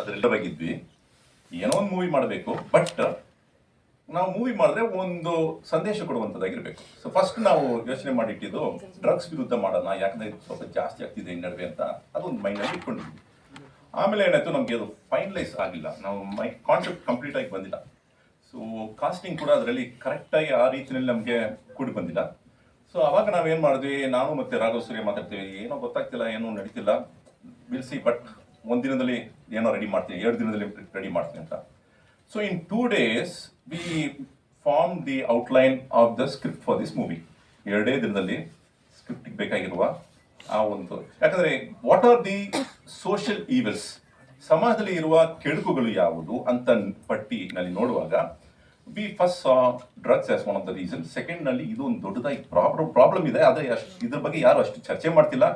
ಅದರೆಲ್ಲರಾಗಿದ್ವಿ ಏನೋ ಒಂದು ಮೂವಿ ಮಾಡಬೇಕು ಬಟ್ ನಾವು ಮೂವಿ ಮಾಡಿದ್ರೆ ಒಂದು ಸಂದೇಶ ಕೊಡುವಂಥದ್ದಾಗಿರ್ಬೇಕು. ಸೊ ಫಸ್ಟ್ ನಾವು ಯೋಚನೆ ಮಾಡಿಟ್ಟಿದ್ದು ಡ್ರಗ್ಸ್ ವಿರುದ್ಧ ಮಾಡೋಣ, ಯಾಕಂದ್ರೆ ಸ್ವಲ್ಪ ಜಾಸ್ತಿ ಆಗ್ತಿದೆ ಈ ನಡುವೆ ಅಂತ. ಅದೊಂದು ಮೈಂಡಲ್ಲಿ ಇಟ್ಕೊಂಡಿದ್ವಿ. ಆಮೇಲೆ ಏನಾಯ್ತು, ನಮಗೆ ಅದು ಫೈನಲೈಸ್ ಆಗಿಲ್ಲ. ನಾವು ಮೈ ಕಾನ್ಸೆಪ್ಟ್ ಕಂಪ್ಲೀಟ್ ಆಗಿ ಬಂದಿಲ್ಲ. ಸೊ ಕಾಸ್ಟಿಂಗ್ ಕೂಡ ಅದರಲ್ಲಿ ಕರೆಕ್ಟಾಗಿ ಆ ರೀತಿಯಲ್ಲಿ ನಮಗೆ ಕೂಡಿ ಬಂದಿಲ್ಲ. ಸೊ ಅವಾಗ ನಾವೇನು ಮಾಡಿದ್ವಿ, ನಾನು ಮತ್ತೆ ರಾಘವ್ ಸೂರ್ಯ ಮಾತಾಡ್ತೀವಿ, ಏನೋ ಗೊತ್ತಾಗ್ತಿಲ್ಲ, ಏನೋ ನಡೀತಿಲ್ಲ. ಬಿಲ್ಸಿ ಬಟ್ ಒಂದು ದಿನದಲ್ಲಿ ಏನೋ ರೆಡಿ ಮಾಡ್ತೀನಿ, ಎರಡು ದಿನದಲ್ಲಿ ರೆಡಿ ಮಾಡ್ತೀನಿ ಅಂತ. So in two days we form the outline of the script for this movie ಎರಡೇ ದಿನದಲ್ಲಿ ಸ್ಕ್ರಿಪ್ಟಿಗೆ ಬೇಕಾಗಿರುವ ಆ ಒಂದು, ಯಾಕಂದ್ರೆ what are the social evils ಸಮಾಜದಲ್ಲಿ ಇರುವ ಕೆಡುಕುಗಳು ಯಾವುದು ಅಂತ ಪಟ್ಟಿನಲ್ಲಿ ನೋಡುವಾಗ we first saw drugs as one of the reason ಸೆಕೆಂಡ್ನಲ್ಲಿ ಇದು ಒಂದು ದೊಡ್ಡದಾಗಿ ಪ್ರಾಬ್ಲಮ್ ಪ್ರಾಬ್ಲಮ್ ಇದೆ, ಆದರೆ ಅಷ್ಟು, ಇದ್ರ ಬಗ್ಗೆ ಯಾರು ಅಷ್ಟು ಚರ್ಚೆ ಮಾಡ್ತಿಲ್ಲ.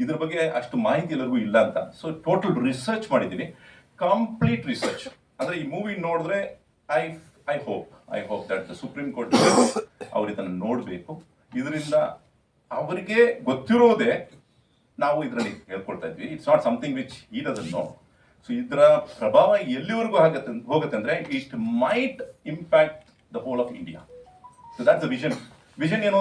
ಇದ್ರ ಬಗ್ಗೆ ಅಷ್ಟು ಮಾಹಿತಿ ಎಲ್ಲರಿಗೂ ಇಲ್ಲ ಅಂತ. ಸೊ ಟೋಟಲ್ ರಿಸರ್ಚ್ ಮಾಡಿದ್ದೀವಿ ಕಂಪ್ಲೀಟ್ ರಿಸರ್ಚ್ ಅಂದ್ರೆ ಈ ಮೂವಿ ನೋಡಿದ್ರೆ I I hope I hope that the supreme court ಅವ್ರು ಇದನ್ನು ನೋಡಬೇಕು. ಇದರಿಂದ ಅವರಿಗೆ ಗೊತ್ತಿರೋದೇ ನಾವು ಇದರಲ್ಲಿ ಹೇಳ್ಕೊಳ್ತಾ ಇದ್ವಿ. ಇಟ್ಸ್ ನಾಟ್ ಸಮಥಿಂಗ್ ವಿಚ್ ಈ ಅದನ್ನು ಸೊ ಇದರ ಪ್ರಭಾವ ಎಲ್ಲಿವರೆಗೂ ಆಗತ್ತೆ, ಹೋಗುತ್ತೆ ಅಂದ್ರೆ it might impact the whole of India so that's the vision vision ಏನು?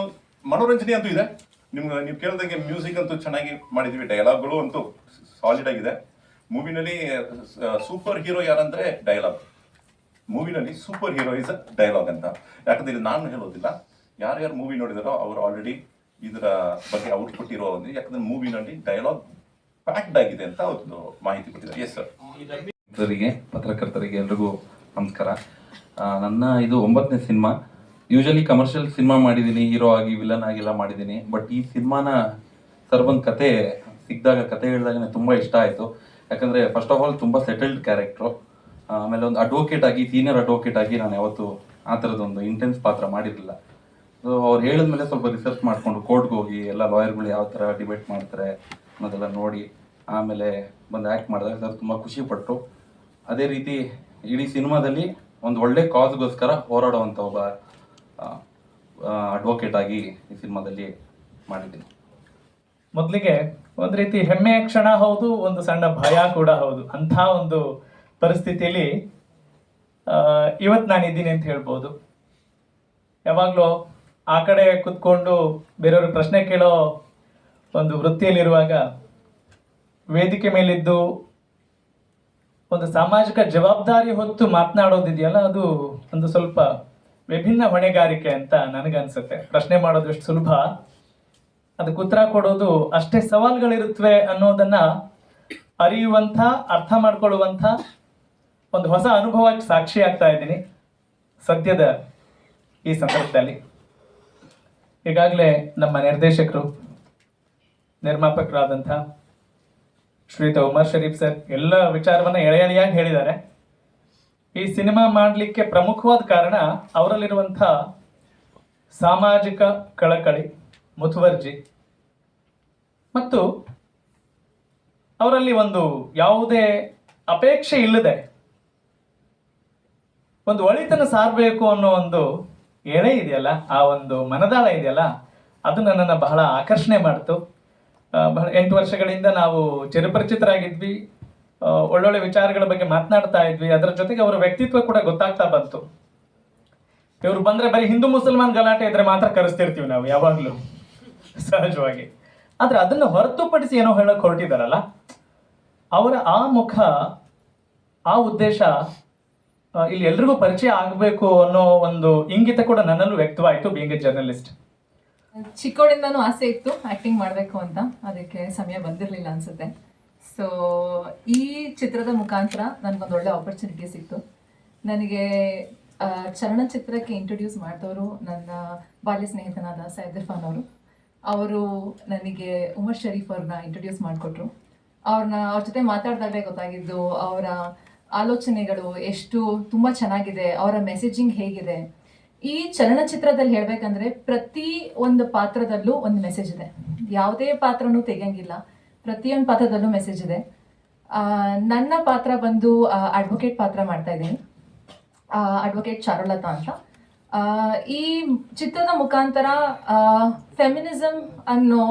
ಮನೋರಂಜನೆ ಅಂತೂ ಇದೆ. ನಿಮ್ಗೆ ನೀವು ಕೇಳಿದಂಗೆ ಮ್ಯೂಸಿಕ್ ಅಂತೂ ಚೆನ್ನಾಗಿ ಮಾಡಿದ್ವಿ ಡೈಲಾಗ್ಗಳು ಅಂತೂ ಸಾಲಿಡ್ ಆಗಿದೆ. ಮೂವಿನಲ್ಲಿ ಸೂಪರ್ ಹೀರೋ ಯಾರಂದ್ರೆ ಡೈಲಾಗ್ ಮೂವಿನಲ್ಲಿ ಸೂಪರ್ ಹೀರೋ ಇಸ್ ಡೈಲಾಗ್ ಅಂತ. ಯಾಕಂದ್ರೆ ಇದು ನಾನು ಹೇಳೋದಿಲ್ಲ, ಯಾರ್ಯಾರು ಮೂವಿ ನೋಡಿದಾರೋ ಅವರು ಆಲ್ರೆಡಿ ಇದರ ಬಗ್ಗೆ ಅವ್ರು ಕೊಟ್ಟಿರೋ ಒಂದು ಯಾಕಂದ್ರೆ ಮೂವಿನಲ್ಲಿ ಡೈಲಾಗ್ ಪ್ಯಾಕ್ಡ್ ಆಗಿದೆ ಅಂತ ಅವ್ರದ್ದು ಮಾಹಿತಿ ಕೊಟ್ಟಿದ್ದಾರೆ. ಎಸ್ ಸರ್ ಪತ್ರಕರ್ತರಿಗೆ ಎಲ್ರಿಗೂ ನಮಸ್ಕಾರ. ನನ್ನ ಇದು ಒಂಬತ್ತನೇ ಸಿನಿಮಾ. ಯೂಶಲಿ ಕಮರ್ಷಿಯಲ್ ಸಿನಿಮಾ ಮಾಡಿದ್ದೀನಿ ಹೀರೋ ಆಗಿ ವಿಲನ್ ಆಗಿಲ್ಲ ಮಾಡಿದ್ದೀನಿ ಬಟ್ ಈ ಸಿನಿಮಾನ ಸರ್ ಒಂದು ಕತೆ ಸಿಕ್ಕಿದಾಗ ಕತೆ ಹೇಳಿದಾಗ ನನಗೆ ತುಂಬ ಇಷ್ಟ ಆಯಿತು. ಯಾಕಂದರೆ ಫಸ್ಟ್ ಆಫ್ ಆಲ್ ತುಂಬ ಸೆಟಲ್ಡ್ ಕ್ಯಾರೆಕ್ಟ್ರು ಆಮೇಲೆ ಒಂದು ಅಡ್ವೊಕೇಟ್ ಆಗಿ ಸೀನಿಯರ್ ಅಡ್ವೊಕೇಟ್ ಆಗಿ ನಾನು ಯಾವತ್ತು ಆ ಥರದ್ದೊಂದು ಇಂಟೆನ್ಸ್ ಪಾತ್ರ ಮಾಡಿರಲಿಲ್ಲ. ಸೊ ಅವ್ರು ಹೇಳಿದ್ಮೇಲೆ ಸ್ವಲ್ಪ ರಿಸರ್ಚ್ ಮಾಡಿಕೊಂಡು ಕೋರ್ಟ್ಗೆ ಹೋಗಿ, ಎಲ್ಲ ಲಾಯರ್ಗಳು ಯಾವ ಥರ ಡಿಬೇಟ್ ಮಾಡ್ತಾರೆ ಅನ್ನೋದೆಲ್ಲ ನೋಡಿ, ಆಮೇಲೆ ಬಂದು ಆ್ಯಕ್ಟ್ ಮಾಡಿದಾಗ ಸರ್ ತುಂಬ ಖುಷಿ ಪಟ್ಟರು ಅದೇ ರೀತಿ ಇಡೀ ಸಿನಿಮಾದಲ್ಲಿ ಒಂದು ಒಳ್ಳೆ ಕಾಸ್ಗೋಸ್ಕರ ಹೋರಾಡುವಂಥ ಒಬ್ಬ ಅಡ್ವೊಕೇಟ್ ಆಗಿ ಈ ಸಿನಿಮಾದಲ್ಲಿ ಮಾಡಿದ್ದೀನಿ. ಮೊದಲಿಗೆ ಒಂದು ರೀತಿ ಹೆಮ್ಮೆಯ ಕ್ಷಣ ಹೌದು, ಒಂದು ಸಣ್ಣ ಭಯ ಕೂಡ ಹೌದು. ಅಂಥ ಒಂದು ಪರಿಸ್ಥಿತಿಯಲ್ಲಿ ಇವತ್ತು ನಾನು ಇದ್ದೀನಿ ಅಂತ ಹೇಳ್ಬೋದು. ಯಾವಾಗಲೂ ಆ ಕಡೆ ಕುತ್ಕೊಂಡು ಬೇರೆಯವ್ರ ಪ್ರಶ್ನೆ ಕೇಳೋ ಒಂದು ವೃತ್ತಿಯಲ್ಲಿರುವಾಗ ವೇದಿಕೆ ಮೇಲಿದ್ದು ಒಂದು ಸಾಮಾಜಿಕ ಜವಾಬ್ದಾರಿ ಹೊತ್ತು ಮಾತನಾಡೋದಿದೆಯಲ್ಲ, ಅದು ಒಂದು ಸ್ವಲ್ಪ ವಿಭಿನ್ನ ಹೊಣೆಗಾರಿಕೆ ಅಂತ ನನಗನ್ಸುತ್ತೆ. ಪ್ರಶ್ನೆ ಮಾಡೋದು ಎಷ್ಟು ಸುಲಭ. ಅದಕ್ಕೆ ಉತ್ತರ ಕೊಡೋದು ಅಷ್ಟೇ ಸವಾಲುಗಳಿರುತ್ತವೆ ಅನ್ನೋದನ್ನ ಅರಿಯುವಂಥ, ಅರ್ಥ ಮಾಡ್ಕೊಳ್ಳುವಂಥ ಒಂದು ಹೊಸ ಅನುಭವಕ್ಕೆ ಸಾಕ್ಷಿ ಆಗ್ತಾ ಇದ್ದೀನಿ. ಸದ್ಯದ ಈ ಸಂದರ್ಭದಲ್ಲಿ. ಈಗಾಗಲೇ ನಮ್ಮ ನಿರ್ದೇಶಕರು, ನಿರ್ಮಾಪಕರಾದಂಥ ಶ್ರೀಯುತ ಉಮರ್ ಶರೀಫ್ ಸರ್, ಎಲ್ಲ ವಿಚಾರವನ್ನ ಎಳೆ ಎಳೆಯಾಗಿ ಹೇಳಿದ್ದಾರೆ. ಈ ಸಿನಿಮಾ ಮಾಡಲಿಕ್ಕೆ ಪ್ರಮುಖವಾದ ಕಾರಣ ಅವರಲ್ಲಿರುವಂಥ ಸಾಮಾಜಿಕ ಕಳಕಳಿ, ಮುತುವರ್ಜಿ ಮತ್ತು ಅವರಲ್ಲಿ ಒಂದು ಯಾವುದೇ ಅಪೇಕ್ಷೆ ಇಲ್ಲದೆ ಒಂದು ಒಳಿತನ ಸಾರಬೇಕು ಅನ್ನೋ ಒಂದು ಎಳೆ ಇದೆಯಲ್ಲ, ಆ ಒಂದು ಮನದಾಳ ಇದೆಯಲ್ಲ ಅದು ನನ್ನನ್ನು ಬಹಳ ಆಕರ್ಷಣೆ ಮಾಡಿತು. ಬಹಳ ಎಂಟು ವರ್ಷಗಳಿಂದ ನಾವು ಚಿರಪರಿಚಿತರಾಗಿದ್ವಿ. ಒಳ್ಳೊಳ್ಳೆ ವಿಚಾರಗಳ ಬಗ್ಗೆ ಮಾತನಾಡ್ತಾ ಇದ್ವಿ. ಅದರ ಜೊತೆಗೆ ಅವರ ವ್ಯಕ್ತಿತ್ವ ಕೂಡ ಗೊತ್ತಾಗ್ತಾ ಬಂತು. ಇವರು ಬಂದ್ರೆ ಬರೀ ಹಿಂದೂ ಮುಸಲ್ಮಾನ್ ಗಲಾಟೆ ಇದ್ರೆ ಮಾತ್ರ ಕರೆಸ್ತಿರ್ತೀವಿ ನಾವು, ಯಾವಾಗ್ಲೂ. ಸಹಜವಾಗಿ. ಆದ್ರೆ ಅದನ್ನು ಹೊರತುಪಡಿಸಿ ಏನೋ ಹೇಳಕ್ ಹೊರಟಿದಾರಲ್ಲ? ಅವರ ಆ ಮುಖ, ಆ ಉದ್ದೇಶ ಇಲ್ಲಿ ಎಲ್ರಿಗೂ ಪರಿಚಯ ಆಗಬೇಕು ಅನ್ನೋ ಒಂದು ಇಂಗಿತ ಕೂಡ ನನ್ನಲ್ಲೂ ವ್ಯಕ್ತವಾಯಿತು ಬೀಂಗ್ ಎ ಜರ್ನಲಿಸ್ಟ್ ಚಿಕ್ಕೋಡಿಂದಾನು ಆಸೆ ಇತ್ತು ಆಕ್ಟಿಂಗ್ ಮಾಡಬೇಕು ಅಂತ. ಅದಕ್ಕೆ ಸಮಯ ಬಂದಿರಲಿಲ್ಲ ಅನ್ಸುತ್ತೆ. ಸೊ ಈ ಚಿತ್ರದ ಮುಖಾಂತರ ನನಗೊಂದು ಒಳ್ಳೆ ಆಪರ್ಚುನಿಟಿ ಸಿಕ್ತು. ನನಗೆ ಚಲನಚಿತ್ರಕ್ಕೆ ಇಂಟ್ರೊಡ್ಯೂಸ್ ಮಾಡಿದವರು ನನ್ನ ಬಾಲ್ಯ ಸ್ನೇಹಿತನಾದ ಸೈದ್ ಇರ್ಫಾನ್ ಅವರು. ಅವರು ನನಗೆ ಉಮರ್ ಶರೀಫ್ ಅವ್ರನ್ನ ಇಂಟ್ರೊಡ್ಯೂಸ್ ಮಾಡಿಕೊಟ್ರು. ಅವ್ರನ್ನ ಅವ್ರ ಜೊತೆ ಮಾತಾಡಿದಾಗಲೇ ಗೊತ್ತಾಗಿದ್ದು ಅವರ ಆಲೋಚನೆಗಳು ಎಷ್ಟು ತುಂಬ ಚೆನ್ನಾಗಿದೆ, ಅವರ ಮೆಸೇಜಿಂಗ್ ಹೇಗಿದೆ. ಈ ಚಲನಚಿತ್ರದಲ್ಲಿ ಹೇಳಬೇಕಂದ್ರೆ ಪ್ರತಿ ಒಂದು ಪಾತ್ರದಲ್ಲೂ ಒಂದು ಮೆಸೇಜ್ ಇದೆ. ಯಾವುದೇ ಪಾತ್ರನೂ ತೆಗಿಯಂಗಿಲ್ಲ. ಪ್ರತಿಯೊಂದು ಪಾತ್ರದಲ್ಲೂ ಮೆಸೇಜ್ ಇದೆ. ನನ್ನ ಪಾತ್ರ ಬಂದು ಅಡ್ವೊಕೇಟ್ ಪಾತ್ರ ಮಾಡ್ತಾ ಇದ್ದೀನಿ. ಅಡ್ವೊಕೇಟ್ ಚಾರುಲತಾ ಅಂತ. ಈ ಚಿತ್ರದ ಮುಖಾಂತರ ಫೆಮಿನಿಸಮ್ ಅನ್ನೋ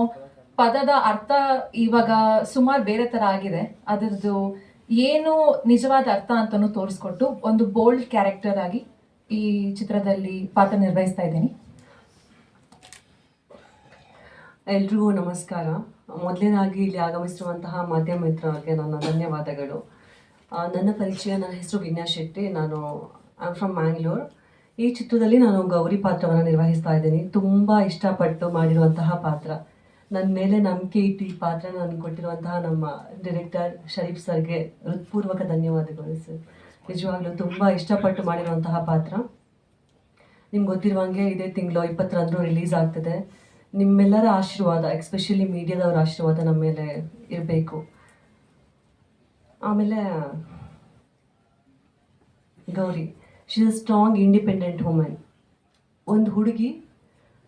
ಪದದ ಅರ್ಥ ಇವಾಗ ಸುಮಾರು ಬೇರೆ ಥರ ಆಗಿದೆ. ಅದರದ್ದು ಏನು ನಿಜವಾದ ಅರ್ಥ ಅಂತಲೂ ತೋರಿಸ್ಕೊಟ್ಟು ಒಂದು ಬೋಲ್ಡ್ ಕ್ಯಾರೆಕ್ಟರ್ ಆಗಿ ಈ ಚಿತ್ರದಲ್ಲಿ ಪಾತ್ರ ನಿರ್ವಹಿಸ್ತಾ ಇದ್ದೀನಿ. ಎಲ್ರಿಗೂ ನಮಸ್ಕಾರ. ಮೊದಲನೇದಾಗಿ ಇಲ್ಲಿ ಆಗಮಿಸಿರುವಂತಹ ಮಾಧ್ಯಮ ಮಿತ್ರರಿಗೆ ನನ್ನ ಧನ್ಯವಾದಗಳು. ನನ್ನ ಪರಿಚಯ, ನನ್ನ ಹೆಸರು ವಿನ್ಯಾ ಶೆಟ್ಟಿ. ನಾನು ಐ ಫ್ರಮ್ ಮ್ಯಾಂಗ್ಳೂರ್ ಈ ಚಿತ್ರದಲ್ಲಿ ನಾನು ಗೌರಿ ಪಾತ್ರವನ್ನು ನಿರ್ವಹಿಸ್ತಾ ಇದ್ದೀನಿ. ತುಂಬ ಇಷ್ಟಪಟ್ಟು ಮಾಡಿರುವಂತಹ ಪಾತ್ರ. ನನ್ನ ಮೇಲೆ ನಂಬಿಕೆ ಇಟ್ಟು ಈ ಪಾತ್ರ ನನಗೆ ಕೊಟ್ಟಿರುವಂತಹ ನಮ್ಮ ಡೈರೆಕ್ಟರ್ ಶರೀಫ್ ಸರ್ಗೆ ಹೃತ್ಪೂರ್ವಕ ಧನ್ಯವಾದಗಳು ಸರ್ ನಿಜವಾಗ್ಲೂ ತುಂಬ ಇಷ್ಟಪಟ್ಟು ಮಾಡಿರುವಂತಹ ಪಾತ್ರ. ನಿಮ್ಗೆ ಗೊತ್ತಿರುವಂಗೆ ಇದೇ ತಿಂಗಳು ಇಪ್ಪತ್ತರಂದು ರಿಲೀಸ್ ಆಗ್ತದೆ. ನಿಮ್ಮೆಲ್ಲರ ಆಶೀರ್ವಾದ ಎಕ್ಸ್ಪೆಷಲಿ ಮೀಡಿಯಾದವ್ರ ಆಶೀರ್ವಾದ ನಮ್ಮ ಮೇಲೆ ಇರಬೇಕು. ಆಮೇಲೆ, Gauri she is strong independent women ಒಂದು ಹುಡುಗಿ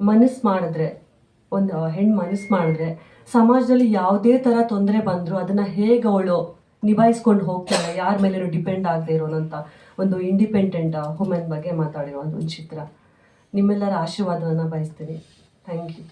ಮನಸ್ಸು ಮಾಡಿದ್ರೆ, ಒಂದು ಹೆಣ್ಣು ಮನಸ್ಸು ಮಾಡಿದ್ರೆ, ಸಮಾಜದಲ್ಲಿ ಯಾವುದೇ ಥರ ತೊಂದರೆ ಬಂದರೂ ಅದನ್ನು ಹೇಗೆ ಅವಳು ನಿಭಾಯಿಸ್ಕೊಂಡು ಹೋಗ್ತಾಳೆ, ಯಾರ ಮೇಲೇನು ಡಿಪೆಂಡ್ ಆಗದೆ ಇರೋನಂತ ಒಂದು ಇಂಡಿಪೆಂಡೆಂಟ್ ವುಮೆನ್ ಬಗ್ಗೆ ಮಾತಾಡಿರೋ ಒಂದು ಚಿತ್ರ ನಿಮ್ಮೆಲ್ಲರ ಆಶೀರ್ವಾದವನ್ನು ಬಯಸ್ತೀನಿ. Thank you.